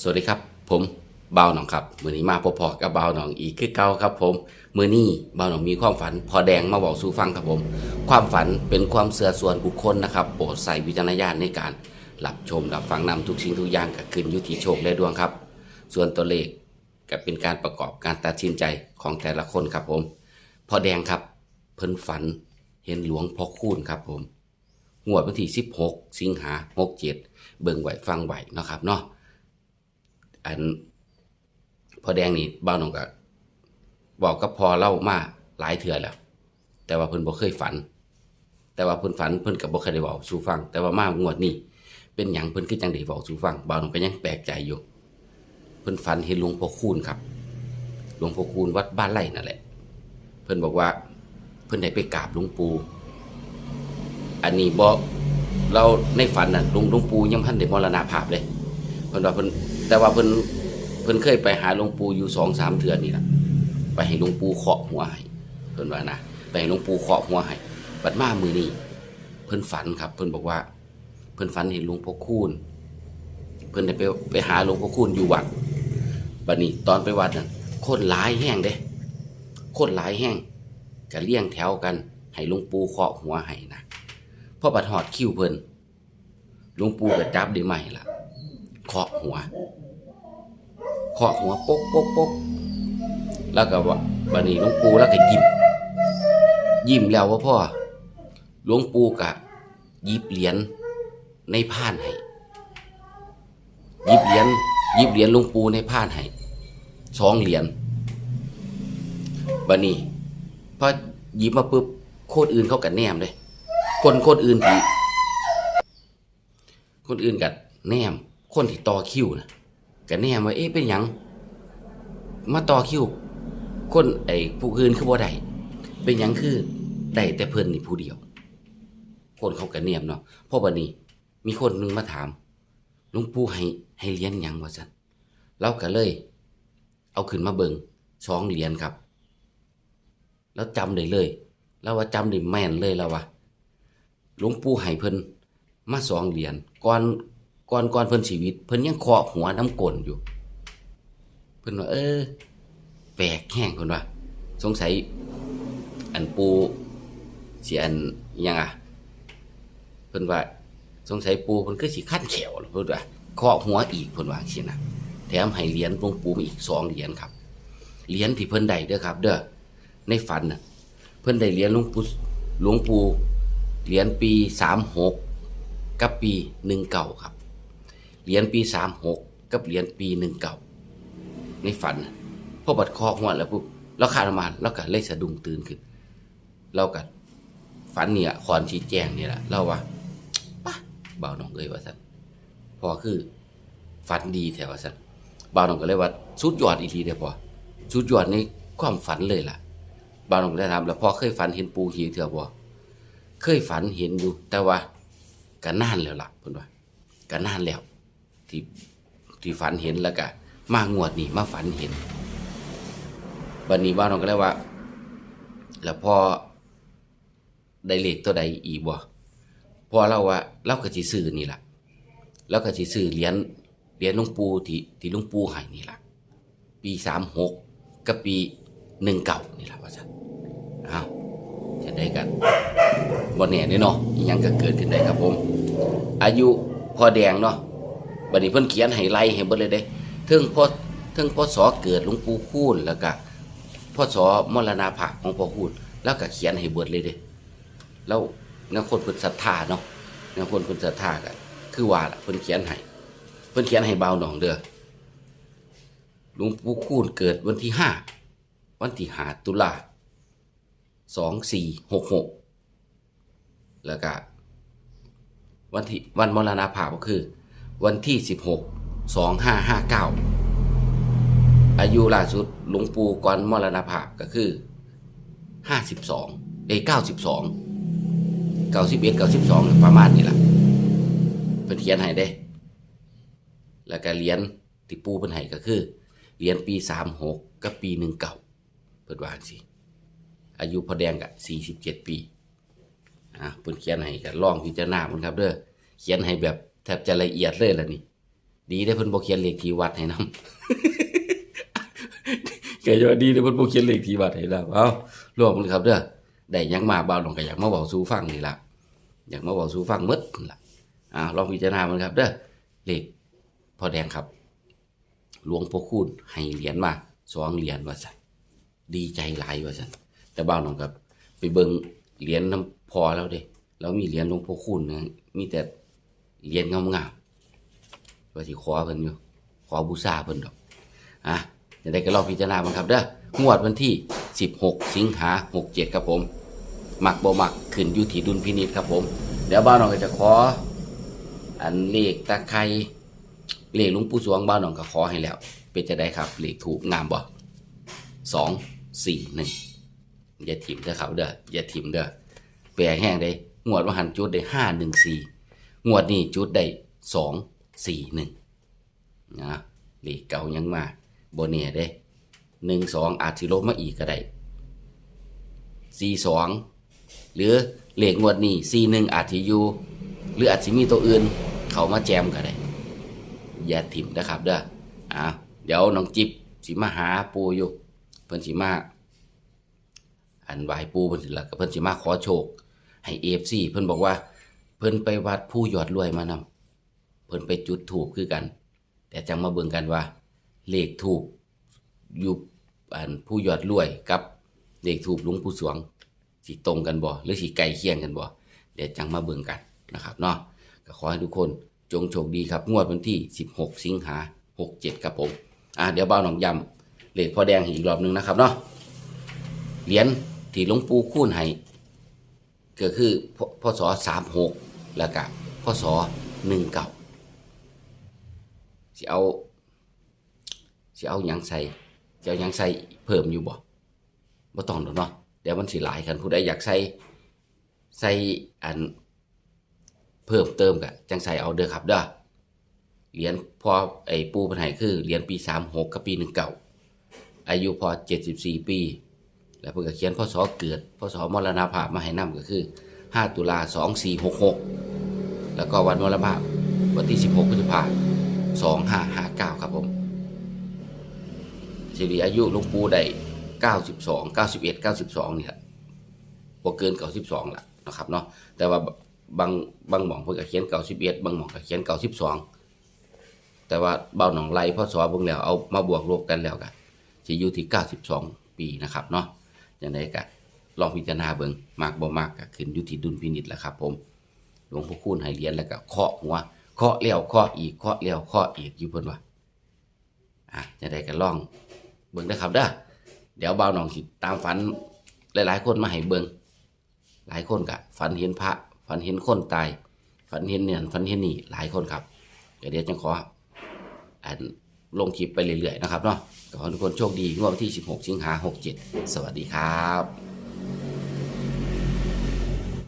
สวัสดีครับ ผมเบาหนองครับมือนี้มาพบพอกับเบาหนองอีกคือเก่าครับ ผมมือนี้เบาหนองมีความฝัน พอแดงมาบอกสู่ฟังครับผม ความฝันเป็นความเสื่อส่วนบุคคลนะครับโปรดใส่วิจารณญาณในการรับชมรับฟังนำทุกสิ่งทุกอย่างก็ขึ้นยุติโชคและดวงครับ ส่วนตัวเลขก็เป็นการประกอบการตัดสินใจของแต่ละคนครับผมพอแดงครับ เพิ่นฝันเห็นหลวงพ่อคูณครับผมงวดวันที่16 สิงหา67 เบิ่งไหวฟังไหวนะครับเนาะ อันพอแดงนี่บ้านน้องก็บอกกับพอเล่ามาหลายเถื่อแล้ว แต่ว่าเพิ่นบ่เคยฝัน แต่ว่าเพิ่นฝันเพิ่นก็บ่เคยได้บอกสู่ฟัง แต่ว่ามางวดนี้เป็นหยังเพิ่นคือจังได้บอกสู่ฟังบ้านน้องก็ยังแปลกใจอยู่ เพิ่นฝันเห็นหลวงพ่อคูณครับ หลวงพ่อคูณวัดบ้านไร่นั่นแหละ เพิ่นบอกว่า เพิ่นได้ไปกราบหลวงปู่อันนี้บ่เราในฝันน่ะหลวงหลวงปู่ยังพันได้มรณภาพเลยเพิ่นว่าเพิ่น แต่ว่าเพิ่นเพิ่นเคยไปหาหลวงปู่อยู่สองสามเทื่อนนี่ละไปให้หลวงปู่เคาะหัวให้เพิ่นว่านะไปให้หลวงปู่เคาะหัวให้บัดมามือนี้เพิ่นฝันครับ เพิ่นบอกว่า เพิ่นฝันเห็นหลวงพ่อคูณเพิ่นได้ไปไปหาหลวงพ่อคูณอยู่วัดบัดนี้ตอนไปวัดน่ะคนหลายแห้งเด้คนหลายแห้งก็เลี้ยงแถวกันให้หลวงปู่เคาะหัวให้นะพอบัดหอดคิ้วเพิ่นหลวงปู่ก็จับได้ใหม่ล่ะเคาะหัว เคาะหัวปุ๊กปุ๊กปุ๊กแล้วก็ว่าบันนี้หลวงปู่แล้วก็ยิ้มยิ้มแล้วว่าพ่อหลวงปู่กะยิบเหรียญในพานให้ยิบเหรียญยิบเหรียญหลวงปู่ในพานให้สองเหรียญบันนี้พอยิบมาปุ๊บโคตรอื่นเขากันแนมเลยคนโคตรอื่นที่คนอื่นกับแนมคนที่ต่อคิวนะ กับแนมว่าเอ๊ะเป็นหยัง มาต่อคิวคนไอ้ผู้อื่นคือบ่ได้เป็นหยังคือได้แต่เพิ่นนี่ผู้เดียว คนเขากับแนมเนาะพราะบัดนี้ มีคนหนึงมาถามหลวงปู่ให้ให้เหรียญหยังว่าซั่นเราก็เลย เอาขึ้นมาเบิงสองเหรียญครับ แล้วจำได้เลยแล้วว่าจำได้แม่นเลยแล้วว่าหลวงปู่ให้เพิ่นมาสองเหรียญก่อน ก่อนก่อนเพิ่นชีวิต เพิ่นยังเคาะหัวน้ำกลนอยู่ เพิ่นว่าเออ แปลกแห้งเพิ่นว่า สงสัย อันปูสิอันยังอะ เพิ่นว่า สงสัยปูเพิ่นคือสิขั้นแขวล่ะเพิ่นว่าเคาะหัวอีกเพิ่นว่าสินะแถมให้เหรียญหลวงปู่มาอีกสองเหรียญครับเหรียญที่เพิ่นได้เด้อครับ เด้อในฝันน่ะ เพิ่นได้เหรียญหลวงปู่หลวงปู่เหรียญปีสามหกกับปีหนึ่งเก่าครับ เหรียญปีสามหกกับเหรียญปีหนึ่งเก่าในฝันพอบัดคอหัวแล้วปุ๊บเราขาดมาเราก็เลยสะดุ้งตื่นขึ้นเราก็ฝันเนี่ยคอนชี้แจงเนี่ยแหละเราว่าปะบ่าวน้องเอ้ยว่าสันพอคือฝันดีแถวว่าสันบ่าวน้องก็เลยว่าสุดยอดอีกทีเดียวพอสุดยอดในความฝันเลยล่ะบางคนได้ถามแล้วพอเคยฝันเห็นปูหีเถื่อบ่เคยฝันเห็นอยู่แต่ว่าก็นานแล้วล่ะเพิ่นว่าก็นานแล้ว ที่ที่ฝันเห็นแล้วก็มางวดนี่มาฝันเห็นบัดนี้บ้านเราก็เลยว่า แล้วพอได้เลขตัวใดอีกบ่พอเราว่าเราก็สิซื้อนี่ล่ะเราก็สิซื้อเหรียญเหรียญหลวงปู่ที่ที่หลวงปู่ให้นี่ล่ะ ปี36กับปี19นี่ล่ะว่าซั่นอ้าวจะได้กันวันนี้นี่เนาะยังก็เกิดขึ้นได้ครับผม อายุพอแดงเนาะ บัดนี้เพิ่นเขียนให้ไล่ให้เบิดเลยเด้เทิงพ่อเทิงพ่อสอเกิดหลวงปู่คูณแล้วก็พ่อสอมรณาภาพของพ่อคูณแล้วก็เขียนให้เบิดเลยเด้แล้วนักคนเพิ่นศรัทธาเนาะนักคนเพิ่นศรัทธากันคือว่าล่ะเพิ่นเขียนให้เพิ่นเขียนให้เบาหนองเด้อหลวงปู่คูณเกิดวันที่ห้าวันที่หาตุลาสองสี่หกหกแล้วก็วันที่วันมรณาภาพก็คือ วันที่สิบหกสองห้าห้าเก้าอายุล่าสุดหลวงปู่ก่อนมรณภาพก็คือห้าสิบสองเอ้เก้าสิบสองเก้าสิบเอ็ดเก้าสิบสองประมาณนี้แหละเป็นเขียนให้ได้ แล้วก็เหรียญที่ปูเป็นให้ก็คือเหรียญปีสามหกกับปีหนึ่งเก่าเปิดวางสิอายุพอแดงกะ47 ปีอะเพิ่นเขียนให้กันลองพิจารณามันครับเด้อเขียนให้แบบ แทบจะละเอียดเลยล่ะนี่ ดีได้เพิ่นบ่เขียนเลขที่วัดให้นำแกจะว่าดีได้เพิ่นบ่เขียนเลขที่วัดให้นำเอ้ารวมกันครับเด้อได้ยังมาบ่าวน้องก็อยากมาเว้าสู่ฟังนี่ล่ะอยากมาเว้าสู่ฟังหมดล่ะอ่าลองพิจารณามันครับเด้อเลขพ่อแดงครับ หลวงพ่อคูณให้เหรียญมาสองเหรียญว่าซั่นดีใจหลายว่าซั่นแต่บ่าวน้องก็ไปเบิ่งเหรียญน้ำพอแล้วเด้แล้วมีเหรียญหลวงพ่อคูณนะมีแต่ เหรียญงามๆว่าสิขอเพิ่นอยู่ ขอบูชาเพิ่นดอกอะจะได้ก็ลองพิจารณาบังครับเด้องวดวันที่ 16 สิงหา67 ครับผมหมักบ่มักขึ้นอยู่ที่ดุลพินิจครับผม เดี๋ยวบ้าวน้องก็จะขอ อันเลขตะไคร้เลขหลุงปู่สวงบ้าวน้องก็ขอให้แล้ว เป็นจะได้ครับเลขถูกงามบ่สองสี่หนึ่งอย่าถิ่มเด้อครับเด้ออย่าถิ่มเด้อแปลแห้งได้งวดว่าหันจุดได้ห้าหนึ่งสี่ งวดนี้จุดได้สองสี่หนึ่งนะเลขเก่ายังมาโบเน่เด้หนึ่งสองอาจสิลบมาอีกก็ได้สี่สองหรือเหลขงวดนี้สี่หนึ่งอาจจะอยู่หรืออาจจะมีตัวอื่น เขามาแจมก็ได้อย่าถิ่มนะครับเด้ออ่าเดี๋ยวน้องจิ๊บสิมาหาปูอยู่ เพิ่นสิมาอันไหวปูเพิ่นสิละก็เพิ่นสิมาขอโชค ให้เอฟซีเพิ่นบอกว่า พิ่นไปวัดผู้หยอดรวยมานำเพิ่นไปจุดถูกคือกัน แต่จังมาเบิ่งกันว่า เลขถูกอยู่อันผู้หยอดรวยกับเลขถูกหลวงปู่สวงสิตรงกันบ่หรือสิใกลเคียงกันบ่เดี๋ยวจังมาเบิ่งกันนะครับเนาะก็ขอให้ทุกคนจงโชคดีครับ งวดวันที่ 16 สิงหา67ครับผมอะเดี๋ยวบ่าหนองยำเลขพ่อแดงห้อีกรอบหนึงนะครับเนาะเหรียญที่หลวงปู่คูณให้ก็คือพพศ36 แล้วก็พศ19สิเอาสิเอาหยังใส่จะเอายังใส่เพิ่มอยู่บ่บ่ต้องดอกเนาะเดี๋ยวมันสิหลายคันผู้ใดอยากใส่ใส่อันเพิ่มเติมก็จังใส่เอาเด้อครับเด้อเหรียญพอไอ้ปูเพิ่นให้คือเหรียญปี36กับปี19อายุพอ74ปี แล้วเพิ่นก็เขียนพศเกิดพศมรณภาพมาให้นํก็คือ5ตุลา2466 แล้วก็วันมรณภาพวันที่ 16พฤษภาคม2559 ครับผมสิริอายุหลวงปู่ได้92 91 92เนี่แหละบ่เกิน 92ล่ะนะครับเนาะแต่ว่าบางบางหม่องเพิ่นก็เขียน91บางหม่องก็เขียน92 แต่ว่าเบ้าหนองไล่พศเบิ่งแล้วเอามาบวกลบกันแล้วก็สิอยู่ที่ 92 ปีนะครับเนาะจังไดก็ลองพิจารณาเบิ่งมากบ่มากก็ขึ้นอยู่ที่ดุลพินิจแหละครับผม หลวงพ่อคูณให้เหรียญแล้วก็เคาะหัวเคาะแล้วเคาะอีกเคาะแล้วเคาะอีกอยู่เพิ่นว่าอะจะได้กันล่องเบิ่งนะครับเด้อเดี๋ยวบ่าวน้องสิตามฝันหลายๆคนมาให้เบิ่งหลายคนก็ฝันเห็นพระฝันเห็นคนตายฝันเห็นเนี่ยฝันเห็นนี่หลายคนครับเดี๋ยวจะขออันลงคลิปไปเรื่อยๆนะครับเนาะขอทุกคนโชคดีงวดวันที่ 16 สิงหา67 สวัสดีครับ